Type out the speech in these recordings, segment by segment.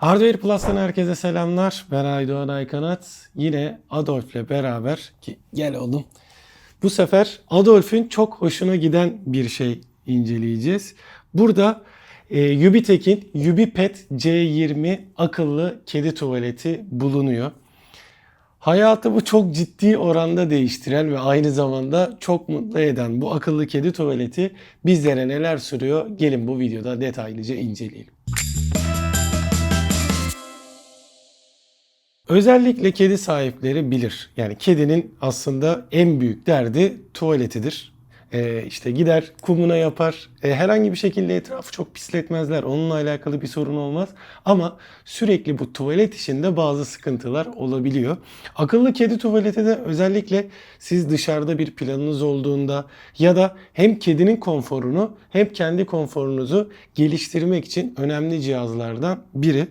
Hardware Plus'tan herkese selamlar. Ben Aydoğan Aykanat. Yine Adolf'le beraber ki gel oğlum. Bu sefer Adolf'ün çok hoşuna giden bir şey inceleyeceğiz. Burada e, Ubitek'in UbiPet C20 akıllı kedi tuvaleti bulunuyor. Hayatımı çok ciddi oranda değiştiren ve aynı zamanda çok mutlu eden bu akıllı kedi tuvaleti bizlere neler sürüyor? Gelin bu videoda detaylıca inceleyelim. Özellikle kedi sahipleri bilir. Yani kedinin aslında en büyük derdi tuvaletidir. Ee, işte gider kumuna yapar. Ee, herhangi bir şekilde etrafı çok pisletmezler. Onunla alakalı bir sorun olmaz. Ama sürekli bu tuvalet işinde bazı sıkıntılar olabiliyor. Akıllı kedi tuvaleti de özellikle siz dışarıda bir planınız olduğunda ya da hem kedinin konforunu hem kendi konforunuzu geliştirmek için önemli cihazlardan biri.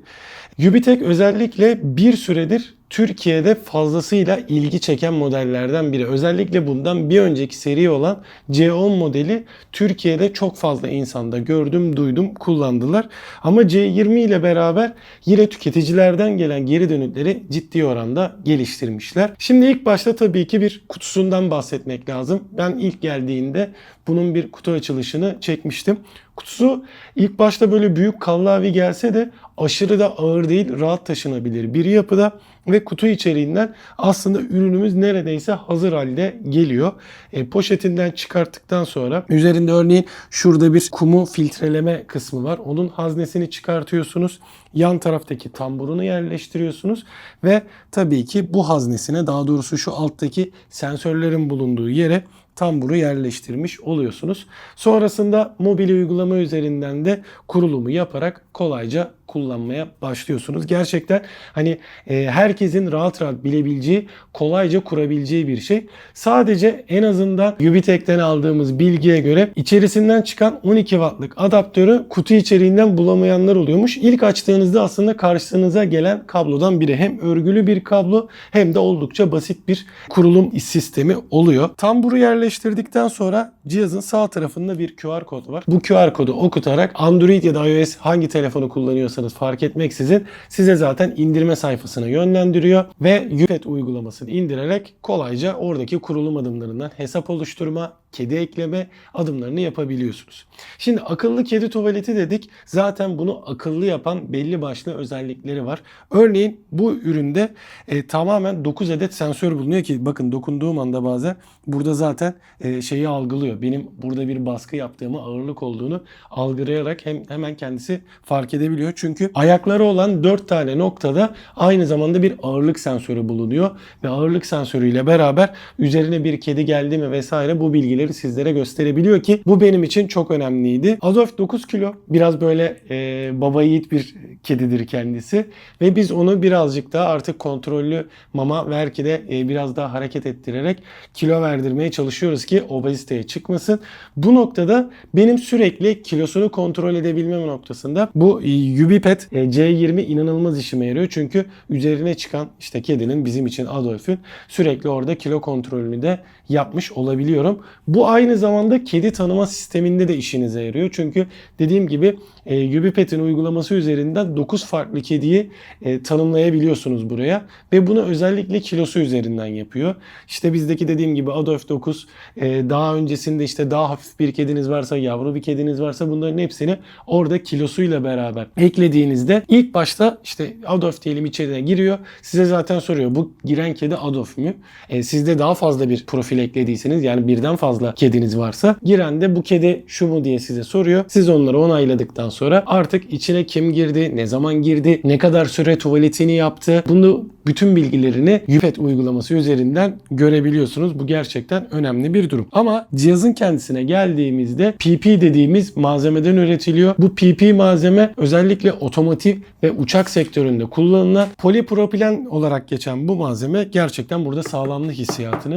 Ubitek özellikle bir süredir Türkiye'de fazlasıyla ilgi çeken modellerden biri. Özellikle bundan bir önceki seri olan C10 modeli Türkiye'de çok fazla insanda gördüm, duydum, kullandılar. Ama C20 ile beraber yine tüketicilerden gelen geri dönütleri ciddi oranda geliştirmişler. Şimdi ilk başta tabii ki bir kutusundan bahsetmek lazım. Ben ilk geldiğinde bunun bir kutu açılışını çekmiştim. Kutusu ilk başta böyle büyük kallavi gelse de aşırı da ağır değil, rahat taşınabilir bir yapıda ve kutu içeriğinden aslında ürünümüz neredeyse hazır halde geliyor. E, poşetinden çıkarttıktan sonra üzerinde örneğin şurada bir kumu filtreleme kısmı var. Onun haznesini çıkartıyorsunuz. Yan taraftaki tamburunu yerleştiriyorsunuz ve tabii ki bu haznesine daha doğrusu şu alttaki sensörlerin bulunduğu yere tamburu yerleştirmiş oluyorsunuz. Sonrasında mobil uygulama üzerinden de kurulumu yaparak kolayca kullanmaya başlıyorsunuz. Gerçekten hani e, herkesin rahat rahat bilebileceği, kolayca kurabileceği bir şey. Sadece en azından Ubitek'ten aldığımız bilgiye göre içerisinden çıkan 12 wattlık adaptörü kutu içeriğinden bulamayanlar oluyormuş. İlk açtığınızda aslında karşınıza gelen kablodan biri. Hem örgülü bir kablo hem de oldukça basit bir kurulum sistemi oluyor. Tamburu yerleştirdikten sonra cihazın sağ tarafında bir QR kod var. Bu QR kodu okutarak Android ya da iOS hangi telefonu kullanıyorsanız fark etmeksizin size zaten indirme sayfasına yönlendiriyor ve UPET uygulamasını indirerek kolayca oradaki kurulum adımlarından hesap oluşturma, kedi ekleme adımlarını yapabiliyorsunuz. Şimdi akıllı kedi tuvaleti dedik. Zaten bunu akıllı yapan belli başlı özellikleri var. Örneğin bu üründe e, tamamen 9 adet sensör bulunuyor ki bakın dokunduğum anda bazen burada zaten e, şeyi algılıyor. Benim burada bir baskı yaptığımı, ağırlık olduğunu algılayarak hem hemen kendisi fark edebiliyor. Çünkü ayakları olan 4 tane noktada aynı zamanda bir ağırlık sensörü bulunuyor ve ağırlık sensörüyle beraber üzerine bir kedi geldi mi vesaire bu bilgileri sizlere gösterebiliyor ki bu benim için çok önemliydi. Adolf 9 kilo biraz böyle e, baba yiğit bir kedidir kendisi ve biz onu birazcık daha artık kontrollü mama belki de e, biraz daha hareket ettirerek kilo verdirmeye çalışıyoruz ki obeziteye çıkmasın. Bu noktada benim sürekli kilosunu kontrol edebilmem noktasında bu e, UbiPet e, C20 inanılmaz işime yarıyor. Çünkü üzerine çıkan işte kedinin bizim için Adolf'ün sürekli orada kilo kontrolünü de yapmış olabiliyorum. Bu aynı zamanda kedi tanıma sisteminde de işinize yarıyor. Çünkü dediğim gibi e, UbiPet'in uygulaması üzerinden 9 farklı kediyi e, tanımlayabiliyorsunuz buraya ve bunu özellikle kilosu üzerinden yapıyor. İşte bizdeki dediğim gibi Adolf 9 e, daha öncesinde işte daha hafif bir kediniz varsa, yavru bir kediniz varsa bunların hepsini orada kilosuyla beraber eklediğinizde ilk başta işte Adolf diyelim içeriye giriyor. Size zaten soruyor bu giren kedi Adolf mü? E, sizde daha fazla bir profil eklediyseniz yani birden fazla kediniz varsa giren de bu kedi şu mu diye size soruyor. Siz onları onayladıktan sonra artık içine kim girdi, ne zaman girdi, ne kadar süre tuvaletini yaptı. Bunu bütün bilgilerini UPET uygulaması üzerinden görebiliyorsunuz. Bu gerçekten önemli bir durum. Ama cihazın kendisine geldiğimizde PP dediğimiz malzemeden üretiliyor. Bu PP malzeme özellikle otomotiv ve uçak sektöründe kullanılan polipropilen olarak geçen bu malzeme gerçekten burada sağlamlık hissiyatını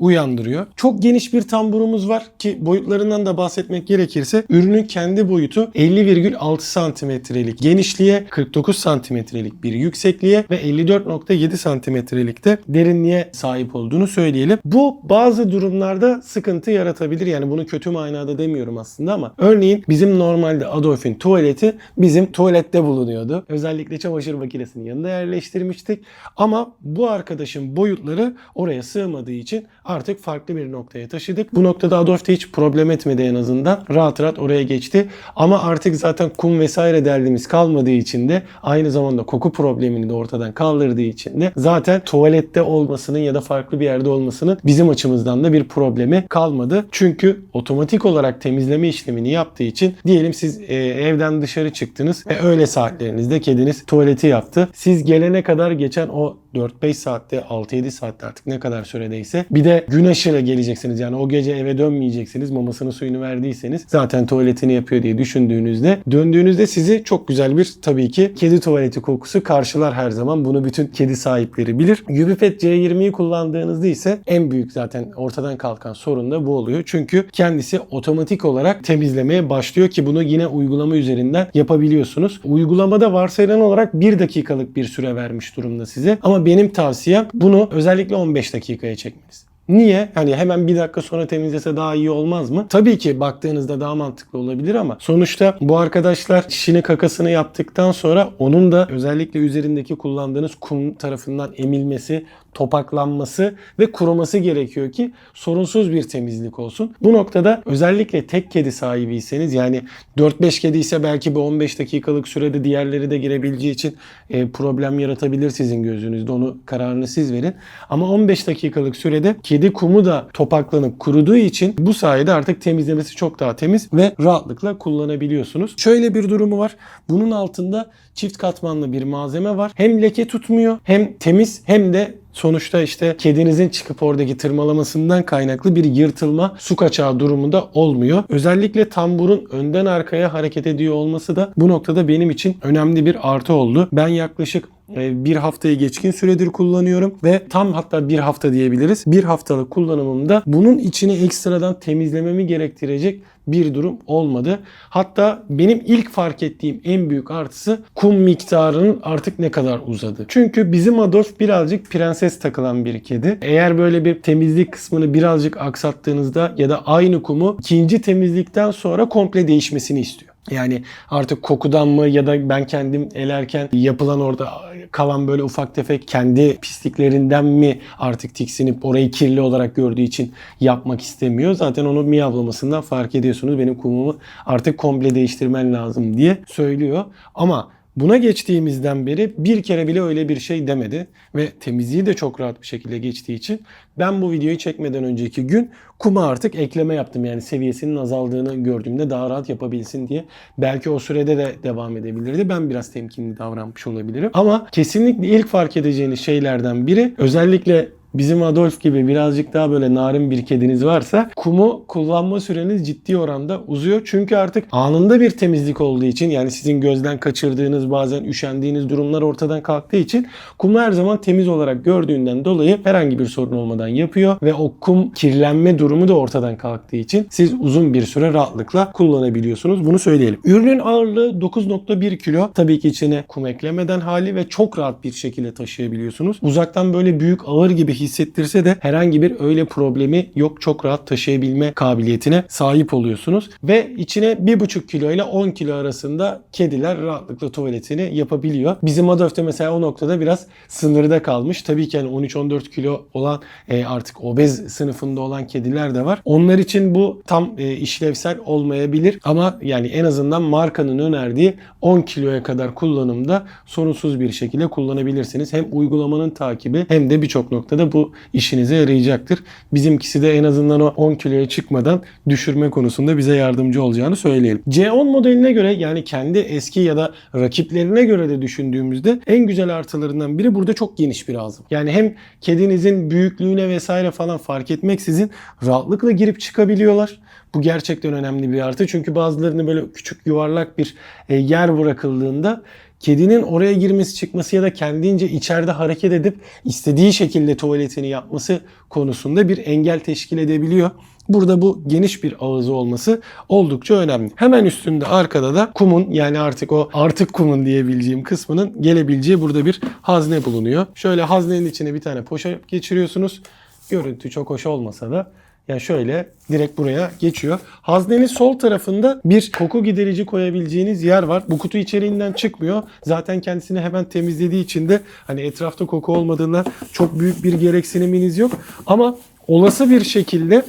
uyandırıyor. Çok geniş bir tamburumuz var ki boyutlarından da bahsetmek gerekirse ürünün kendi boyutu 50,6 santimetrelik genişliğe, 49 santimetrelik bir yüksekliğe ve 54,7 santimetrelik de derinliğe sahip olduğunu söyleyelim. Bu bazı durumlarda sıkıntı yaratabilir. Yani bunu kötü manada demiyorum aslında ama örneğin bizim normalde Adolf'in tuvaleti bizim tuvalette bulunuyordu. Özellikle çamaşır makinesinin yanına yerleştirmiştik. Ama bu arkadaşın boyutları oraya sığmadığı için artık farklı bir noktaya taşıdık. Bu noktada Adolf de hiç problem etmedi en azından. Rahat rahat oraya geçti. Ama artık zaten kum vesaire derdimiz kalmadığı için de aynı zamanda koku problemini de ortadan kaldırdığı için de zaten tuvalette olmasının ya da farklı bir yerde olmasının bizim açımızdan da bir problemi kalmadı. Çünkü otomatik olarak temizleme işlemini yaptığı için diyelim siz e, evden dışarı çıktınız ve öğle saatlerinizde kediniz tuvaleti yaptı. Siz gelene kadar geçen o 4-5 saatte 6-7 saatte artık ne kadar süredeyse bir de gün aşırı geleceksiniz. Yani o gece eve dönmeyeceksiniz. Mamasını suyunu verdiyseniz zaten tuvaletini yapıyor diye düşündüğünüzde döndüğünüzde sizi çok güzel bir tabii ki kedi tuvaleti kokusu karşılar her zaman. Bunu bütün kedi sahipleri bilir. Ubipet C20'yi kullandığınızda ise en büyük zaten ortadan kalkan sorun da bu oluyor. Çünkü kendisi otomatik olarak temizlemeye başlıyor ki bunu yine uygulama üzerinden yapabiliyorsunuz. Uygulamada varsayılan olarak 1 dakikalık bir süre vermiş durumda size. Ama benim tavsiyem bunu özellikle 15 dakikaya çekmeniz. Niye? Hani hemen bir dakika sonra temizlese daha iyi olmaz mı? Tabii ki baktığınızda daha mantıklı olabilir ama sonuçta bu arkadaşlar çişini kakasını yaptıktan sonra onun da özellikle üzerindeki kullandığınız kum tarafından emilmesi, topaklanması ve kuruması gerekiyor ki sorunsuz bir temizlik olsun. Bu noktada özellikle tek kedi sahibiyseniz yani 4-5 kedi ise belki bu 15 dakikalık sürede diğerleri de girebileceği için e, problem yaratabilir sizin gözünüzde. Onu kararını siz verin. Ama 15 dakikalık sürede kedi kumu da topaklanıp kuruduğu için bu sayede artık temizlemesi çok daha temiz ve rahatlıkla kullanabiliyorsunuz. Şöyle bir durumu var. Bunun altında çift katmanlı bir malzeme var. Hem leke tutmuyor hem temiz hem de Sonuçta işte kedinizin çıkıp oradaki tırmalamasından kaynaklı bir yırtılma su kaçağı durumunda olmuyor. Özellikle tamburun önden arkaya hareket ediyor olması da bu noktada benim için önemli bir artı oldu. Ben yaklaşık e, bir haftayı geçkin süredir kullanıyorum ve tam hatta bir hafta diyebiliriz. Bir haftalık kullanımımda bunun içini ekstradan temizlememi gerektirecek bir durum olmadı. Hatta benim ilk fark ettiğim en büyük artısı kum miktarının artık ne kadar uzadı. Çünkü bizim Adolf birazcık prenses takılan bir kedi. Eğer böyle bir temizlik kısmını birazcık aksattığınızda ya da aynı kumu ikinci temizlikten sonra komple değişmesini istiyor. Yani artık kokudan mı ya da ben kendim elerken yapılan orada kalan böyle ufak tefek kendi pisliklerinden mi artık tiksinip orayı kirli olarak gördüğü için yapmak istemiyor. Zaten onu miyavlamasından fark ediyorsunuz. Benim kumumu artık komple değiştirmen lazım diye söylüyor. Ama Buna geçtiğimizden beri bir kere bile öyle bir şey demedi ve temizliği de çok rahat bir şekilde geçtiği için ben bu videoyu çekmeden önceki gün kuma artık ekleme yaptım. Yani seviyesinin azaldığını gördüğümde daha rahat yapabilsin diye. Belki o sürede de devam edebilirdi. Ben biraz temkinli davranmış olabilirim. Ama kesinlikle ilk fark edeceğiniz şeylerden biri özellikle bizim Adolf gibi birazcık daha böyle narin bir kediniz varsa kumu kullanma süreniz ciddi oranda uzuyor. Çünkü artık anında bir temizlik olduğu için yani sizin gözden kaçırdığınız bazen üşendiğiniz durumlar ortadan kalktığı için kumu her zaman temiz olarak gördüğünden dolayı herhangi bir sorun olmadan yapıyor ve o kum kirlenme durumu da ortadan kalktığı için siz uzun bir süre rahatlıkla kullanabiliyorsunuz. Bunu söyleyelim. Ürünün ağırlığı 9.1 kilo. Tabii ki içine kum eklemeden hali ve çok rahat bir şekilde taşıyabiliyorsunuz. Uzaktan böyle büyük ağır gibi hissettirse de herhangi bir öyle problemi yok. Çok rahat taşıyabilme kabiliyetine sahip oluyorsunuz. Ve içine 1,5 kilo ile 10 kilo arasında kediler rahatlıkla tuvaletini yapabiliyor. Bizim Adolf'te mesela o noktada biraz sınırda kalmış. Tabii ki yani 13-14 kilo olan e, artık obez sınıfında olan kediler de var. Onlar için bu tam e, işlevsel olmayabilir ama yani en azından markanın önerdiği 10 kiloya kadar kullanımda sorunsuz bir şekilde kullanabilirsiniz. Hem uygulamanın takibi hem de birçok noktada bu işinize yarayacaktır. Bizimkisi de en azından o 10 kiloya çıkmadan düşürme konusunda bize yardımcı olacağını söyleyelim. C10 modeline göre yani kendi eski ya da rakiplerine göre de düşündüğümüzde en güzel artılarından biri burada çok geniş bir ağzı. Yani hem kedinizin büyüklüğüne vesaire falan fark etmeksizin rahatlıkla girip çıkabiliyorlar. Bu gerçekten önemli bir artı. Çünkü bazılarını böyle küçük yuvarlak bir e, yer bırakıldığında kedinin oraya girmesi çıkması ya da kendince içeride hareket edip istediği şekilde tuvaletini yapması konusunda bir engel teşkil edebiliyor. Burada bu geniş bir ağzı olması oldukça önemli. Hemen üstünde arkada da kumun yani artık o artık kumun diyebileceğim kısmının gelebileceği burada bir hazne bulunuyor. Şöyle haznenin içine bir tane poşa geçiriyorsunuz. Görüntü çok hoş olmasa da yani şöyle direkt buraya geçiyor. Haznenin sol tarafında bir koku giderici koyabileceğiniz yer var. Bu kutu içeriğinden çıkmıyor. Zaten kendisini hemen temizlediği için de hani etrafta koku olmadığından çok büyük bir gereksiniminiz yok. Ama olası bir şekilde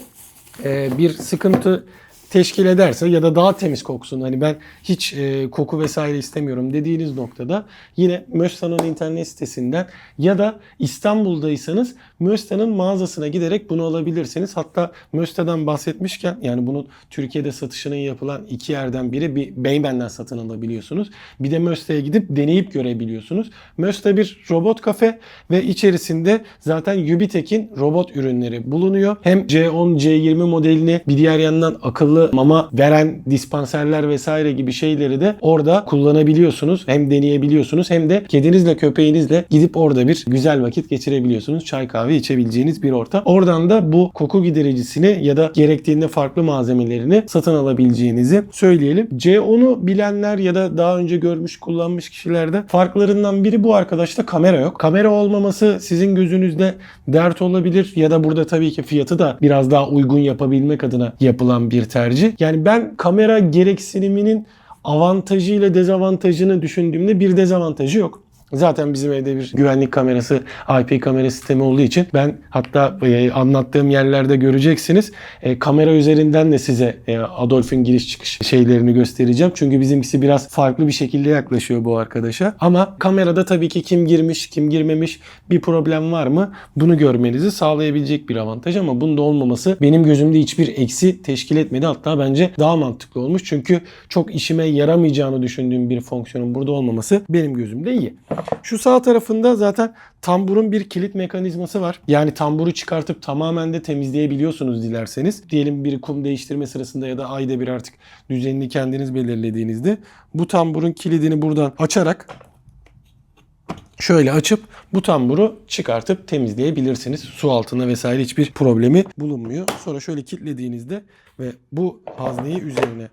e, bir sıkıntı teşkil ederse ya da daha temiz koksun hani ben hiç e, koku vesaire istemiyorum dediğiniz noktada yine Mösta'nın internet sitesinden ya da İstanbul'daysanız Mösta'nın mağazasına giderek bunu alabilirsiniz. Hatta Mösta'dan bahsetmişken yani bunun Türkiye'de satışının yapılan iki yerden biri bir Beymen'den satın alabiliyorsunuz. Bir de Mösta'ya gidip deneyip görebiliyorsunuz. Mösta bir robot kafe ve içerisinde zaten Ubitek'in robot ürünleri bulunuyor. Hem C10, C20 modelini bir diğer yandan akıllı mama veren dispanserler vesaire gibi şeyleri de orada kullanabiliyorsunuz. Hem deneyebiliyorsunuz hem de kedinizle köpeğinizle gidip orada bir güzel vakit geçirebiliyorsunuz. Çay kahve içebileceğiniz bir ortam. Oradan da bu koku gidericisini ya da gerektiğinde farklı malzemelerini satın alabileceğinizi söyleyelim. C10'u bilenler ya da daha önce görmüş kullanmış kişilerde farklarından biri bu arkadaşta kamera yok. Kamera olmaması sizin gözünüzde dert olabilir ya da burada tabii ki fiyatı da biraz daha uygun yapabilmek adına yapılan bir tercih. Yani ben kamera gereksiniminin avantajı ile dezavantajını düşündüğümde bir dezavantajı yok. Zaten bizim evde bir güvenlik kamerası, IP kamera sistemi olduğu için ben hatta e, anlattığım yerlerde göreceksiniz. E, kamera üzerinden de size e, Adolf'ün giriş çıkış şeylerini göstereceğim. Çünkü bizimkisi biraz farklı bir şekilde yaklaşıyor bu arkadaşa. Ama kamerada tabii ki kim girmiş, kim girmemiş, bir problem var mı? Bunu görmenizi sağlayabilecek bir avantaj ama bunda olmaması benim gözümde hiçbir eksi teşkil etmedi. Hatta bence daha mantıklı olmuş. Çünkü çok işime yaramayacağını düşündüğüm bir fonksiyonun burada olmaması benim gözümde iyi. Şu sağ tarafında zaten tamburun bir kilit mekanizması var. Yani tamburu çıkartıp tamamen de temizleyebiliyorsunuz dilerseniz. Diyelim bir kum değiştirme sırasında ya da ayda bir artık düzenini kendiniz belirlediğinizde bu tamburun kilidini buradan açarak şöyle açıp bu tamburu çıkartıp temizleyebilirsiniz. Su altında vesaire hiçbir problemi bulunmuyor. Sonra şöyle kilitlediğinizde ve bu hazneyi üzerine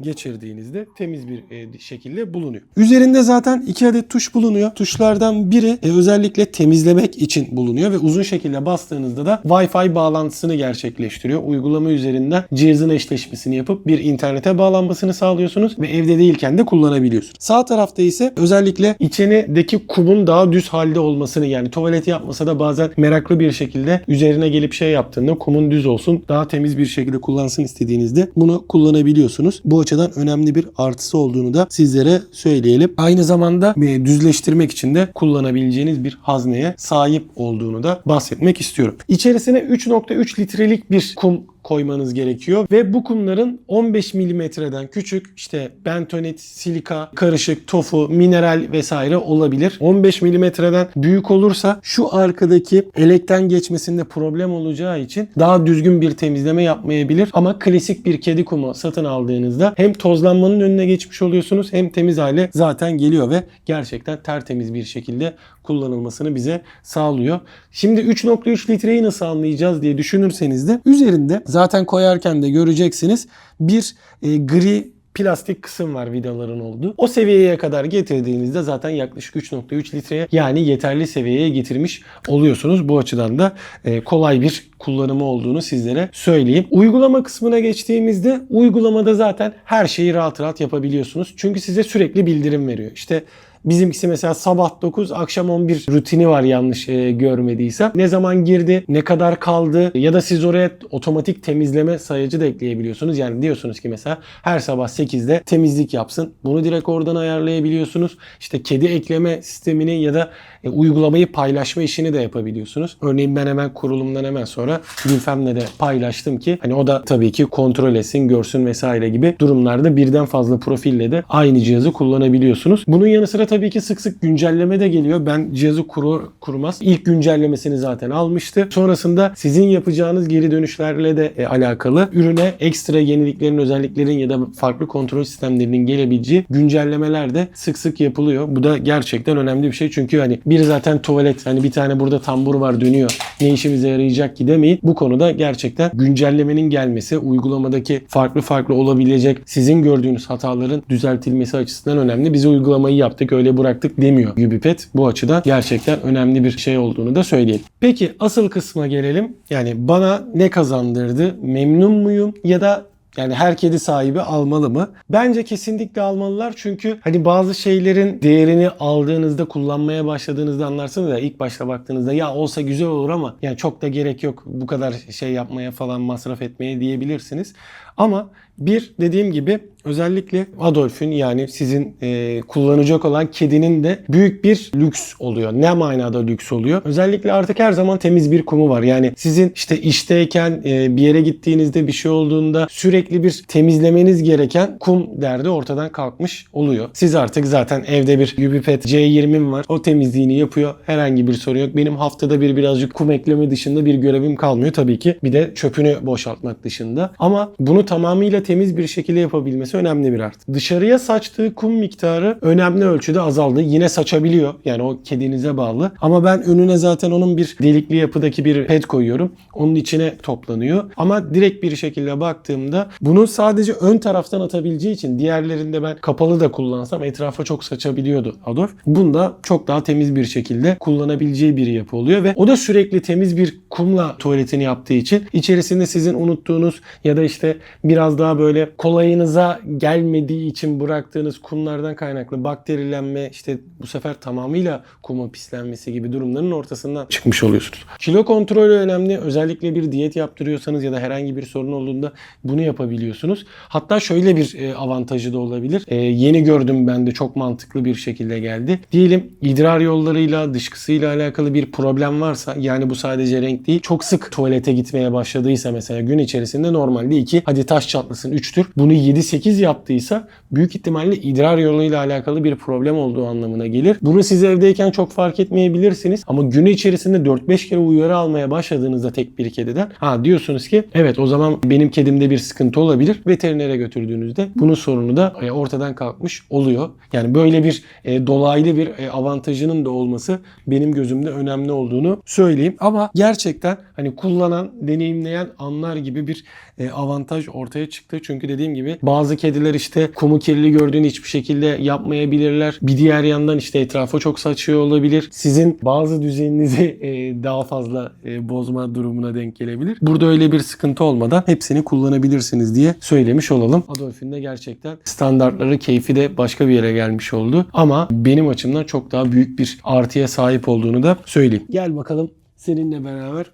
geçirdiğinizde temiz bir e, şekilde bulunuyor. Üzerinde zaten iki adet tuş bulunuyor. Tuşlardan biri e, özellikle temizlemek için bulunuyor ve uzun şekilde bastığınızda da Wi-Fi bağlantısını gerçekleştiriyor. Uygulama üzerinden cihazın eşleşmesini yapıp bir internete bağlanmasını sağlıyorsunuz ve evde değilken de kullanabiliyorsunuz. Sağ tarafta ise özellikle içenedeki kumun daha düz halde olmasını yani tuvalet yapmasa da bazen meraklı bir şekilde üzerine gelip şey yaptığında kumun düz olsun daha temiz bir şekilde kullansın istediğinizde bunu kullanabiliyorsunuz. Bu açıdan önemli bir artısı olduğunu da sizlere söyleyelim. Aynı zamanda e, düzleştirmek için de kullanabileceğiniz bir hazneye sahip olduğunu da bahsetmek istiyorum. İçerisine 3.3 litrelik bir kum koymanız gerekiyor ve bu kumların 15 milimetreden küçük işte bentonit, silika, karışık, tofu, mineral vesaire olabilir. 15 milimetreden büyük olursa şu arkadaki elekten geçmesinde problem olacağı için daha düzgün bir temizleme yapmayabilir. Ama klasik bir kedi kumu satın aldığınızda hem tozlanmanın önüne geçmiş oluyorsunuz hem temiz hale zaten geliyor ve gerçekten tertemiz bir şekilde kullanılmasını bize sağlıyor. Şimdi 3.3 litreyi nasıl anlayacağız diye düşünürseniz de üzerinde zaten koyarken de göreceksiniz bir e, gri plastik kısım var vidaların olduğu. O seviyeye kadar getirdiğinizde zaten yaklaşık 3.3 litreye yani yeterli seviyeye getirmiş oluyorsunuz. Bu açıdan da e, kolay bir kullanımı olduğunu sizlere söyleyeyim. Uygulama kısmına geçtiğimizde uygulamada zaten her şeyi rahat rahat yapabiliyorsunuz. Çünkü size sürekli bildirim veriyor. İşte Bizimkisi mesela sabah 9 akşam 11 rutini var yanlış e, görmediysem. Ne zaman girdi, ne kadar kaldı ya da siz oraya otomatik temizleme sayacı da ekleyebiliyorsunuz. Yani diyorsunuz ki mesela her sabah 8'de temizlik yapsın. Bunu direkt oradan ayarlayabiliyorsunuz. İşte kedi ekleme sistemini ya da e, uygulamayı paylaşma işini de yapabiliyorsunuz. Örneğin ben hemen kurulumdan hemen sonra Gülfem'le de paylaştım ki hani o da tabii ki kontrol etsin, görsün vesaire gibi durumlarda birden fazla profille de aynı cihazı kullanabiliyorsunuz. Bunun yanı sıra tabii ki sık sık güncelleme de geliyor. Ben cihazı kurur kurmaz ilk güncellemesini zaten almıştı. Sonrasında sizin yapacağınız geri dönüşlerle de e, alakalı ürüne ekstra yeniliklerin, özelliklerin ya da farklı kontrol sistemlerinin gelebileceği güncellemeler de sık sık yapılıyor. Bu da gerçekten önemli bir şey. Çünkü hani bir zaten tuvalet hani bir tane burada tambur var dönüyor. Ne işimize yarayacak ki demeyin. Bu konuda gerçekten güncellemenin gelmesi, uygulamadaki farklı farklı olabilecek sizin gördüğünüz hataların düzeltilmesi açısından önemli. Biz uygulamayı yaptık öyle bıraktık demiyor Ubipet. Bu açıdan gerçekten önemli bir şey olduğunu da söyleyelim. Peki asıl kısma gelelim. Yani bana ne kazandırdı? Memnun muyum? Ya da yani her kedi sahibi almalı mı? Bence kesinlikle almalılar çünkü hani bazı şeylerin değerini aldığınızda kullanmaya başladığınızda anlarsınız ya ilk başta baktığınızda ya olsa güzel olur ama yani çok da gerek yok bu kadar şey yapmaya falan masraf etmeye diyebilirsiniz. Ama bir dediğim gibi özellikle Adolf'ün yani sizin e, kullanacak olan kedinin de büyük bir lüks oluyor. Ne manada lüks oluyor? Özellikle artık her zaman temiz bir kumu var. Yani sizin işte işteyken e, bir yere gittiğinizde bir şey olduğunda sürekli bir temizlemeniz gereken kum derdi ortadan kalkmış oluyor. Siz artık zaten evde bir Ubipet C20'm var. O temizliğini yapıyor. Herhangi bir sorun yok. Benim haftada bir birazcık kum ekleme dışında bir görevim kalmıyor tabii ki. Bir de çöpünü boşaltmak dışında. Ama bunu tamamıyla temiz bir şekilde yapabilmesi önemli bir artı. Dışarıya saçtığı kum miktarı önemli ölçüde azaldı. Yine saçabiliyor. Yani o kedinize bağlı. Ama ben önüne zaten onun bir delikli yapıdaki bir pet koyuyorum. Onun içine toplanıyor. Ama direkt bir şekilde baktığımda bunu sadece ön taraftan atabileceği için diğerlerinde ben kapalı da kullansam etrafa çok saçabiliyordu Adolf. Bunda çok daha temiz bir şekilde kullanabileceği bir yapı oluyor ve o da sürekli temiz bir kumla tuvaletini yaptığı için içerisinde sizin unuttuğunuz ya da işte biraz daha böyle kolayınıza gelmediği için bıraktığınız kumlardan kaynaklı bakterilenme işte bu sefer tamamıyla kuma pislenmesi gibi durumların ortasından çıkmış oluyorsunuz. Kilo kontrolü önemli. Özellikle bir diyet yaptırıyorsanız ya da herhangi bir sorun olduğunda bunu yapabiliyorsunuz. Hatta şöyle bir e, avantajı da olabilir. E, yeni gördüm ben de çok mantıklı bir şekilde geldi. Diyelim idrar yollarıyla dışkısıyla alakalı bir problem varsa yani bu sadece renk değil çok sık tuvalete gitmeye başladıysa mesela gün içerisinde normalde 2 hadi taş çatlasın 3'tür. Bunu 7-8 yaptıysa büyük ihtimalle idrar yoluyla alakalı bir problem olduğu anlamına gelir. Bunu siz evdeyken çok fark etmeyebilirsiniz ama gün içerisinde 4-5 kere uyarı almaya başladığınızda tek bir kediden ha diyorsunuz ki evet o zaman benim kedimde bir sıkıntı olabilir. Veterinere götürdüğünüzde bunun sorunu da e, ortadan kalkmış oluyor. Yani böyle bir e, dolaylı bir e, avantajının da olması benim gözümde önemli olduğunu söyleyeyim. Ama gerçekten hani kullanan, deneyimleyen anlar gibi bir e, avantaj ortaya çıktı. Çünkü dediğim gibi bazı kediler işte kumu kirli gördüğünü hiçbir şekilde yapmayabilirler. Bir diğer yandan işte etrafa çok saçıyor olabilir. Sizin bazı düzeninizi e, daha fazla e, bozma durumuna denk gelebilir. Burada öyle bir sıkıntı olmadan hepsini kullanabilirsiniz diye söylemiş olalım. Adolf'ün de gerçekten standartları, keyfi de başka bir yere gelmiş oldu. Ama benim açımdan çok daha büyük bir artıya sahip olduğunu da söyleyeyim. Gel bakalım seninle beraber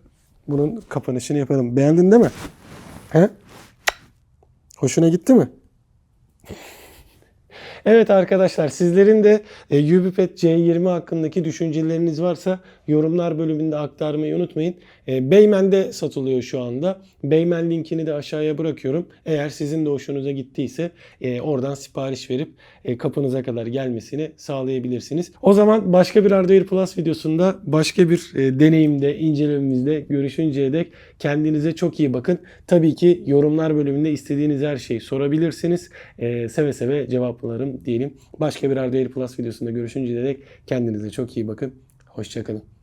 bunun kapanışını yapalım. Beğendin değil mi? He? Hoşuna gitti mi? Evet arkadaşlar sizlerin de e, Ubipet C20 hakkındaki düşünceleriniz varsa yorumlar bölümünde aktarmayı unutmayın. E, Beymen'de satılıyor şu anda. Beymen linkini de aşağıya bırakıyorum. Eğer sizin de hoşunuza gittiyse e, oradan sipariş verip e, kapınıza kadar gelmesini sağlayabilirsiniz. O zaman başka bir Hardware Plus videosunda başka bir e, deneyimde, incelememizde görüşünceye dek kendinize çok iyi bakın. Tabii ki yorumlar bölümünde istediğiniz her şeyi sorabilirsiniz. Seve seve cevaplarım diyelim. Başka bir Hardware Plus videosunda görüşünceye dek kendinize çok iyi bakın. Hoşçakalın.